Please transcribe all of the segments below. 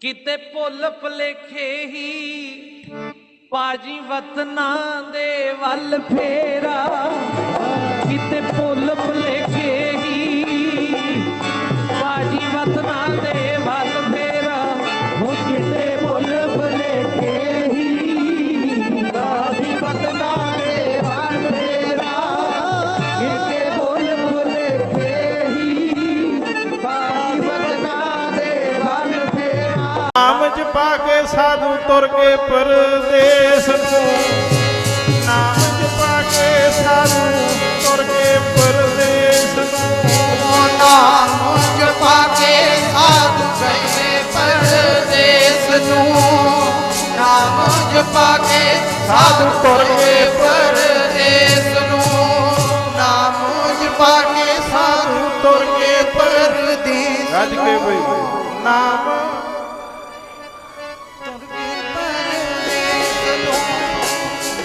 ਕਿਤੇ ਭੁੱਲ ਭਲੇਖੇ ਹੀ ਬਾਜੀ ਵਤਨਾਂ ਦੇ ਵੱਲ ਫੇਰਾ। ਕਿਤੇ ਭੁੱਲ ਭਲੇ ਨਾਮ ਜਪਾ ਕੇ ਸਾਧੂ ਤੁਰ ਕੇ ਪਰਦੇਸ ਨੂੰ। ਨਾਮ ਜਪਾ ਕੇ ਸਾਧੂ ਤੁਰ ਕੇ ਪਰਦੇਸ ਨੂੰ। ਨਾਮ ਜਪਾ ਕੇ ਸਾਧੂ ਗਏ ਪਰਦੇਸ ਨੂੰ। ਨਾਮ ਜਪਾ ਕੇ ਸਾਧੂ ਤੁਰ ਗਏ ਪਰਦੇਸ ਨੂੰ। ਨਾਮ ਜਪਾ ਕੇ ਸਾਧੂ ਤੁਰ ਗਏ ਪਰਦੇਸ ਗੱਜ ਕੇ ਬਈ। ਨਾਮ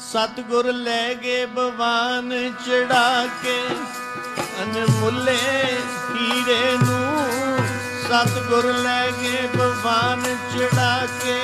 ਸਤਗੁਰ ਲੈ ਗਏ ਬਵਾਨ ਚੜਾ ਕੇ, ਅਨਮੁੱਲੇ ਹੀਰੇ ਨੂੰ। ਸਤਗੁਰ ਲੈ ਗਏ ਬਵਾਨ ਚੜਾ ਕੇ